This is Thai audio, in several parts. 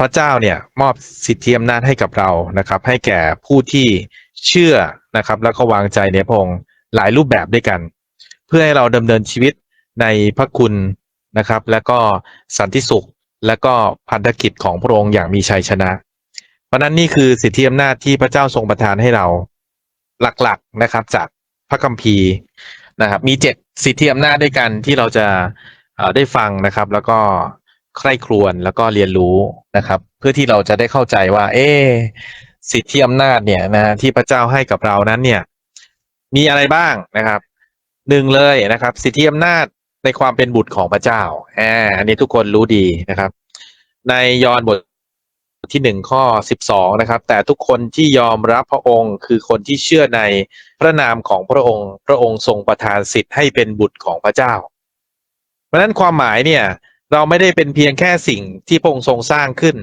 พระเจ้าเนี่ยมอบสิทธิอำนาจให้กับเรานะครับ ให้แก่ผู้ที่เชื่อนะครับ แล้วก็วางใจในพระองค์หลายรูปแบบด้วยกัน เพื่อให้เราดำเนินชีวิตในพระคุณนะครับ และก็สันติสุขและก็พันธกิจของพระองค์อย่างมีชัยชนะ เพราะนั้นนี่คือสิทธิอำนาจที่พระเจ้าทรงประทานให้เราหลักๆนะครับ จากพระคัมภีร์นะครับ มีเจ็ดสิทธิอำนาจด้วยกันที่เราจะได้ฟังนะครับ แล้วก็ ใคร่ครวญแล้วก็เรียนรู้นะครับ เพื่อที่เราจะได้เข้าใจว่า เอสิทธิอำนาจเนี่ยนะที่พระเจ้าให้กับเรานั้นเนี่ย มีอะไรบ้างนะครับหนึ่งเลยนะครับ สิทธิอำนาจในความเป็นบุตรของพระเจ้าอ่าอันนี้ทุกคนรู้ดีนะครับ ในยอห์นบทที่หนึ่งข้อสิบสองนะครับ แต่ทุกคนที่ยอมรับพระองค์คือคนที่เชื่อในพระนามของพระองค์ พระองค์ทรงประทานสิทธิ์ให้เป็นบุตรของพระเจ้า เพราะนั้นความหมายเนี่ย เราไม่ได้เป็นเพียงแค่สิ่งที่พระองค์ทรงสร้างขึ้น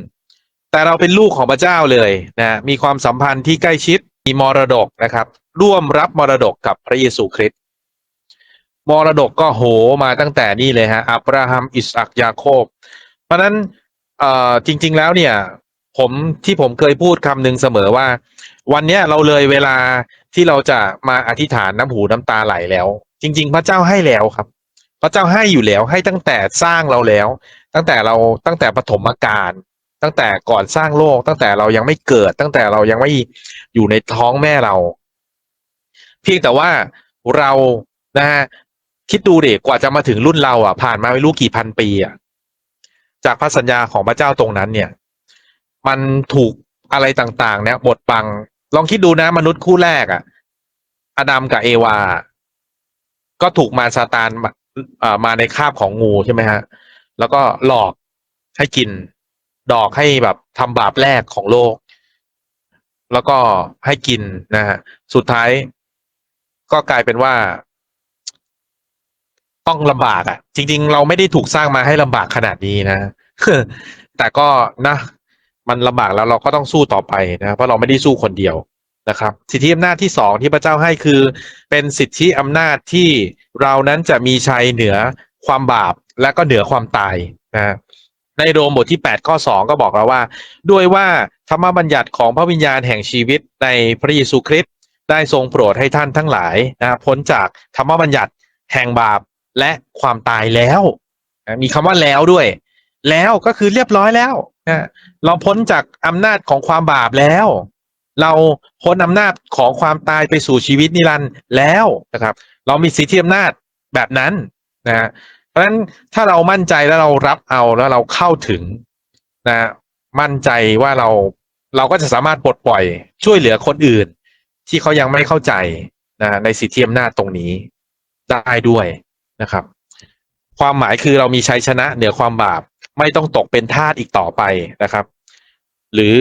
แต่เราเป็นลูกของพระเจ้าเลยนะมีความสัมพันธ์ที่ใกล้ชิดมีมรดกนะครับ ร่วมรับมรดกกับพระเยซูคริสต์มรดกก็โหมาตั้งแต่นี่เลยฮะอับราฮัมอิสอักยาโคบ เพราะนั้นเอ่อจริง ๆแล้วเนี่ยผมที่ผมเคยพูดคำหนึ่งเสมอว่า วันนี้เราเลยเวลาที่เราจะมาอธิษฐานน้ำหูน้ำตาไหลแล้ว จริง ๆ พระเจ้าให้แล้วครับ พระเจ้าให้อยู่แล้วให้ตั้งแต่สร้างเราแล้ว ตั้งแต่เราตั้งแต่ปฐมกาลตั้งแต่ก่อนสร้างโลก ตั้งแต่เรายังไม่เกิด ตั้งแต่เรายังไม่อยู่ในท้องแม่เรา เพียงแต่ว่าเรานะฮะคิดดูเด็กกว่าจะมาถึงรุ่นเราอะ ผ่านมาไม่รู้กี่พันปีอะจากพระสัญญาของพระเจ้าตรงนั้นเนี่ย มันถูกอะไรต่างๆ เนี่ยบดบัง ลองคิดดูนะมนุษย์คู่แรกอะอดัมกับเอวา ก็ถูกมารซาตาน มาเอ่อมาในคาบของงูใช่ไหมฮะ แล้วก็หลอกให้กิน ดอกให้แบบทำบาปแรกของโลก แล้วก็ให้กินนะฮะ สุดท้ายก็กลายเป็นว่า ต้องลำบากอะ จริง ๆ เราไม่ได้ถูกสร้างมาให้ลำบากขนาดนี้นะแต่ก็นะ มันลำบากแล้วเราก็ต้องสู้ต่อไปนะ เพราะเราไม่ได้สู้คนเดียว นะครับ สิทธิอำนาจที่สองที่พระเจ้าให้คือ เป็นสิทธิอำนาจที่เรานั้นจะมีชัยเหนือความบาปและก็เหนือความตายนะในโรมบทที่ 8 ข้อ 2 ก็บอกเราว่า ด้วยว่าธรรมบัญญัติของพระวิญญาณแห่งชีวิตในพระเยซูคริสต์ได้ทรงโปรดให้ท่านทั้งหลายนะพ้นจากธรรมบัญญัติแห่งบาปและความตายแล้วนะมีคำว่าแล้วด้วย แล้วก็คือเรียบร้อยแล้วนะเราพ้นจากอำนาจของความบาปแล้ว เราพ้นอำนาจของความตายไปสู่ชีวิตนิรันดร์แล้วนะครับ เรามีสิทธิอำนาจแบบนั้นนะฮะเพราะฉะนั้นถ้าเรามั่นใจแล้วเรารับเอาแล้วเราเข้าถึงนะมั่นใจว่าเราเราก็จะสามารถปลดปล่อยช่วยเหลือคนอื่น ที่เขายังไม่เข้าใจนะในสิทธิอำนาจตรงนี้ได้ด้วยนะครับ ความหมายคือเรามีชัยชนะเหนือความบาปไม่ต้องตกเป็นทาสอีกต่อไปนะครับ หรือ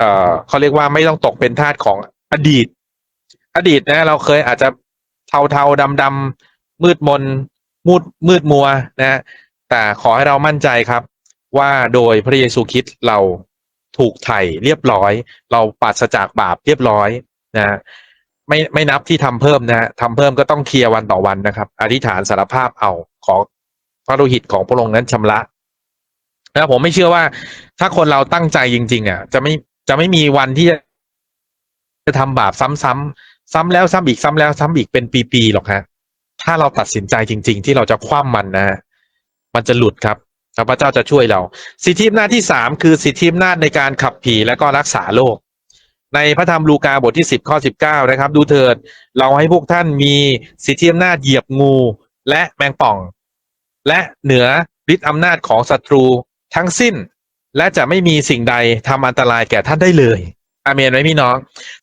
เอ่อเขาเรียกว่าไม่ต้องตกเป็นทาสของอดีต อดีตนะเราเคยอาจจะเทาเทาดำดำๆมืดมนมืดมืดมัวนะแต่ขอให้เรามั่นใจครับ ว่าโดยพระเยซูคริสต์เราถูกไถ่เรียบร้อย เราปราศจากบาปเรียบร้อยนะไม่ไม่นับที่ทำเพิ่มนะฮะทำเพิ่มก็ต้องเคลียร์วันต่อวันนะครับ อธิษฐานสารภาพเอาขอพระโลหิตของพระองค์นั้นชำระนะผมไม่เชื่อว่าถ้าคนเราตั้งใจจริง ๆ อะ จะไม่ จะไม่มีวันที่จะจะทำบาปซ้ำๆซ้ำแล้วซ้ำอีกซ้ำแล้วซ้ำอีกเป็นปีๆหรอกฮะถ้าเราตัดสินใจจริง ๆ ที่เราจะคว่ำมันนะมันจะหลุดครับพระเจ้าจะช่วยเรา สิทธิอำนาจที่สามคือสิทธิอำนาจในการขับผีและก็รักษาโรคในพระธรรมลูกาบทที่สิบข้อสิบเก้านะครับ ดูเถิด เราให้พวกท่านมีสิทธิอำนาจเหยียบงูและแมงป่อง และเหนือฤทธิอำนาจของศัตรูทั้งสิ้น และจะไม่มีสิ่งใดทำอันตรายแก่ท่านได้เลย อาเมนไหมพี่น้อง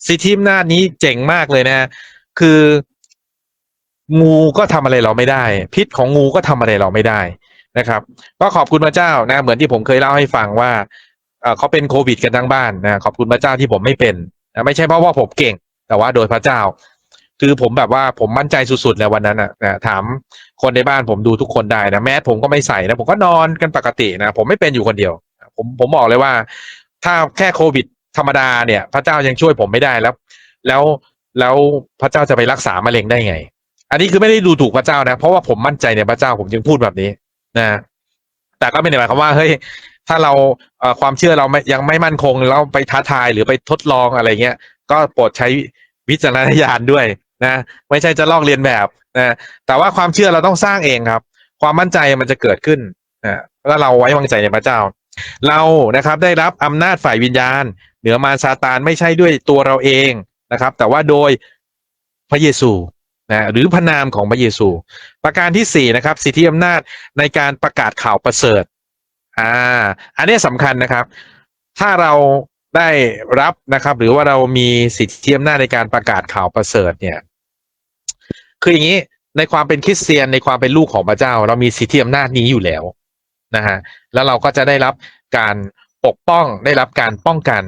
สิทธิอำนานี้เจ๋งมากเลยนะ คือ งูก็ทำอะไรเราไม่ได้ พิษของงูก็ทำอะไรเราไม่ได้นะครับ ก็ขอบคุณพระเจ้านะ เหมือนที่ผมเคยเล่าให้ฟังว่าเขาเป็นโควิดกันทั้งบ้านนะขอบคุณพระเจ้าที่ผมไม่เป็นนะไม่ใช่เพราะว่าผมเก่ง แต่ว่าโดยพระเจ้า คือผมแบบว่าผมมั่นใจสุดๆเลยวันนั้นนะนะถามคนในบ้านผมดูทุกคนได้นะแมสผมก็ไม่ใส่นะผมก็นอนกันปกตินะผมไม่เป็นอยู่คนเดียว ผมผมบอกเลยว่า ถ้าแค่โควิดธรรมดาเนี่ย พระเจ้ายังช่วยผมไม่ได้แล้ว แล้วแล้วพระเจ้าจะไปรักษามะเร็งได้ไง อันนี้คือไม่ได้ดูถูกพระเจ้านะ เพราะว่าผมมั่นใจในพระเจ้าผมจึงพูดแบบนี้นะ แต่ก็ไม่ได้หมายความว่าเฮ้ยถ้าเราความเชื่อเราไม่ยังไม่มั่นคงเราไปท้าทายหรือไปทดลองอะไรเงี้ย ก็โปรดใช้วิจารณญาณด้วยนะ ไม่ใช่จะลอกเลียนแบบนะแต่ว่าความเชื่อเราต้องสร้างเองครับ ความมั่นใจมันจะเกิดขึ้นนะถ้าเราไว้วางใจในพระเจ้า เรานะครับได้รับอำนาจฝ่ายวิญญาณ เหนือมารซาตานไม่ใช่ด้วยตัวเราเองนะครับ แต่ว่าโดยพระเยซูนะหรือพระนามของพระเยซู ประการที่สี่นะครับ สิทธิอำนาจในการประกาศข่าวประเสริฐอ่าอันนี้สำคัญนะครับ ถ้าเราได้รับนะครับ หรือว่าเรามีสิทธิอำนาจในการประกาศข่าวประเสริฐเนี่ย คืออย่างนี้ในความเป็นคริสเตียนในความเป็นลูกของพระเจ้า เรามีสิทธิอำนาจนี้อยู่แล้ว นะฮะแล้วเราก็จะได้รับการปกป้องได้รับการป้องกัน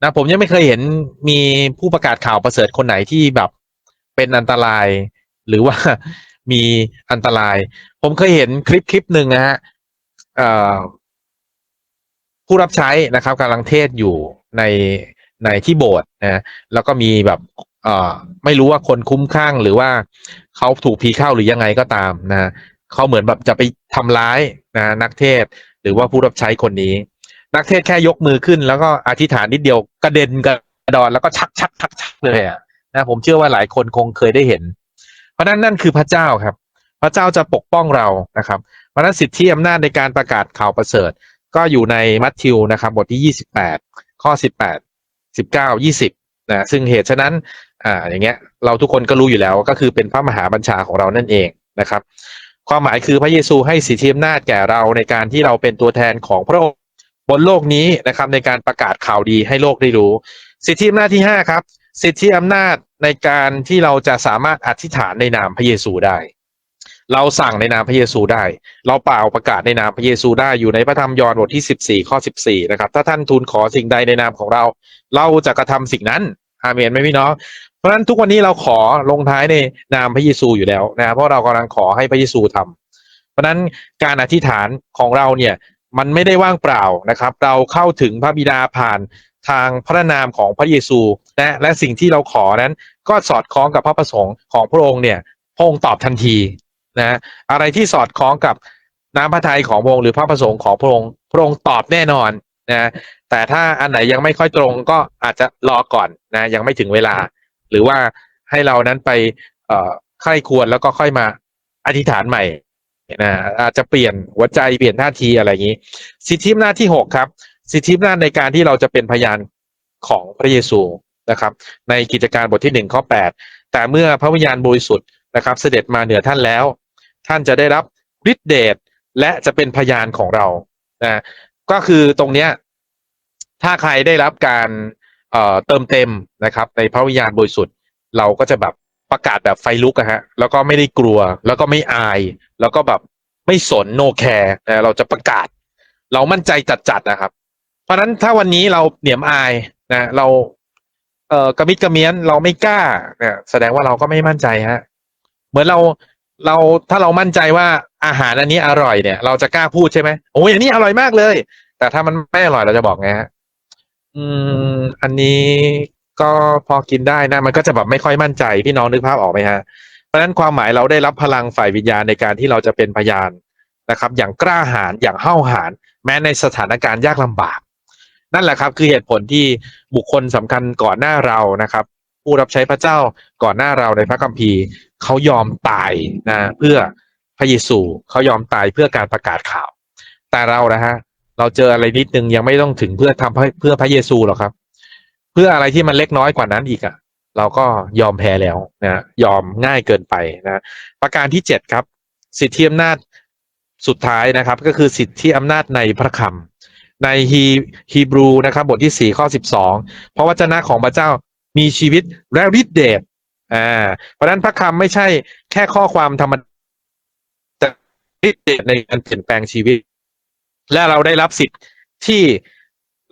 นะผมยังไม่เคยเห็นมีผู้ประกาศข่าวประเสริฐคนไหนที่แบบเป็นอันตราย หรือว่ามีอันตราย ผมเคยเห็นคลิปคลิปหนึ่งนะฮะผู้รับใช้นะครับกำลังเทศอยู่ในในที่โบสถ์นะแล้วก็มีแบบอ่อไม่รู้ว่าคนคุ้มข้างหรือว่าเขาถูกผีเข้าหรือยังไงก็ตามนะ เขาเหมือนแบบจะไปทำร้ายนะนักเทศหรือว่าผู้รับใช้คนนี้ นักเทศแค่ยกมือขึ้น แล้วก็อธิษฐานนิดเดียวกระเด็นกระดอนแล้วก็ชักชักชักชักเลยอะนะผมเชื่อว่าหลายคนคงเคยได้เห็น เพราะนั้นนั่นคือพระเจ้าครับ พระเจ้าจะปกป้องเรานะครับ เพราะฉะนั้นสิทธิอำนาจในการประกาศข่าวประเสริฐ ก็อยู่ในมัทธิวนะครับบทที่28ข้อ18 19 20นะซึ่งเหตุฉะนั้นอ่าอย่างเงี้ยเราทุกคนก็รู้อยู่แล้วก็คือเป็นพระมหาบัญชาของเรานั่นเองนะครับ ความหมายคือพระเยซูให้สิทธิอำนาจแก่เราในการที่เราเป็นตัวแทนของพระองค์บนโลกนี้นะครับในการประกาศข่าวดีให้โลกได้รู้ สิทธิอำนาจที่5ครับสิทธิอำนาจในการที่เราจะสามารถอธิษฐานในนามพระเยซูได้ เราสั่งในนามพระเยซูได้ เราเปล่าประกาศในนามพระเยซูได้อยู่ในพระธรรมยอห์นบทที่ 14 ข้อ 14 นะครับ ถ้าท่านทูลขอสิ่งใดในนามของเรา เราจะกระทำสิ่งนั้นอาเมนไหมพี่น้อง เพราะฉะนั้นทุกวันนี้เราขอลงท้ายในนามพระเยซูอยู่แล้วนะเพราะเรากำลังขอให้พระเยซูทำเพราะฉะนั้นการอธิษฐานของเราเนี่ยมันไม่ได้ว่างเปล่านะครับ เราเข้าถึงพระบิดาผ่านทางพระนามของพระเยซูนะและสิ่งที่เราขอนั้น ก็สอดคล้องกับพระประสงค์ของพระองค์เนี่ยพระองค์ตอบทันทีนะอะไรที่สอดคล้องกับน้ำพระทัยของพระองค์หรือพระประสงค์ของพระองค์พระองค์ตอบแน่นอนนะแต่ถ้าอันไหนยังไม่ค่อยตรงก็อาจจะรอก่อนนะยังไม่ถึงเวลา หรือว่าให้เรานั้นไปเอ่อใคร่ควรแล้วก็ค่อยมาอธิษฐานใหม่นะอาจจะเปลี่ยนหัวใจเปลี่ยนท่าทีอะไรอย่างนี้ สิทธิอำนาที่หกครับ สิทธิอำนาในการที่เราจะเป็นพยานของพระเยซูนะครับ ในกิจการบทที่หนึ่งข้อแปดแต่เมื่อพระวิญญาณบริสุทธิ์นะครับ เสด็จมาเหนือท่านแล้ว ท่านจะได้รับฤทธิเดชและจะเป็นพยานของเรานะก็คือตรงเนี้ยถ้าใครได้รับการ เอ่อเติมเต็มนะครับ ในพระวิญญาณบริสุทธิ์เราก็จะแบบประกาศแบบไฟลุกอะฮะแล้วก็ไม่ได้กลัว แล้วก็ไม่อาย แล้วก็แบบไม่สนโนแคร์นะเราจะประกาศ เรามั่นใจจัดๆนะครับ เพราะฉะนั้นถ้าวันนี้เราเหนียมอายนะเราเอ่อกระมิดกระเมียนเราไม่กล้าเนี่ยแสดงว่าเราก็ไม่มั่นใจฮะเหมือนเราเราถ้าเรามั่นใจว่าอาหารอันนี้อร่อยเนี่ย เราจะกล้าพูดใช่ไหมโอ้ยอันนี้อร่อยมากเลย แต่ถ้ามันไม่อร่อยเราจะบอกไงฮะ อืม อันนี้ก็พอกินได้นะ มันก็จะแบบไม่ค่อยมั่นใจ พี่น้องนึกภาพออกไหมฮะ เพราะฉะนั้นความหมายเราได้รับพลังฝ่ายวิญญาณในการที่เราจะเป็นพยานนะครับ อย่างกล้าหาญอย่างห้าวหาญแม้ในสถานการณ์ยากลำบาก นั่นแหละครับคือเหตุผลที่บุคคลสำคัญก่อนหน้าเรานะครับ ผู้รับใช้พระเจ้าก่อนหน้าเราในพระคัมภีร์เขายอมตายนะ เพื่อพระเยซูเขายอมตายเพื่อการประกาศข่าว แต่เรานะฮะ เราเจออะไรนิดนึงยังไม่ต้องถึงเพื่อทำให้เพื่อพระเยซูหรอกครับ เพื่ออะไรที่มันเล็กน้อยกว่านั้นอีกอะเราก็ยอมแพ้แล้วนะยอมง่ายเกินไปนะประการที่เจ็ดครับ สิทธิอำนาจสุดท้ายนะครับ ก็คือสิทธิอำนาจในพระคำในฮีฮีบรูนะครับ บทที่สี่ข้อสิบสองเพราะวจนะของพระเจ้ามีชีวิตและฤทธิเดชอ่าเพราะฉะนั้นพระคำไม่ใช่แค่ข้อความธรรมดาแต่ฤทธิเดชในการเปลี่ยนแปลงชีวิต และเราได้รับสิทธิ์ที่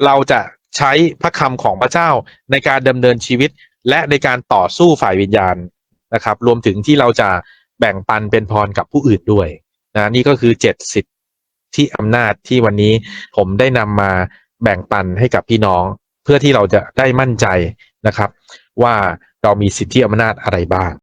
เราจะใช้พระคำของพระเจ้าในการดำเนินชีวิต และในการต่อสู้ฝ่ายวิญญาณนะครับ รวมถึงที่เราจะแบ่งปันเป็นพรกับผู้อื่นด้วยนะนี่ก็คือเจ็ดสิทธิ์ที่อำนาจที่วันนี้ผมได้นำมาแบ่งปันให้กับพี่น้อง เพื่อที่เราจะได้มั่นใจนะครับ ว่าเรามีสิทธิอำนาจอะไรบ้าง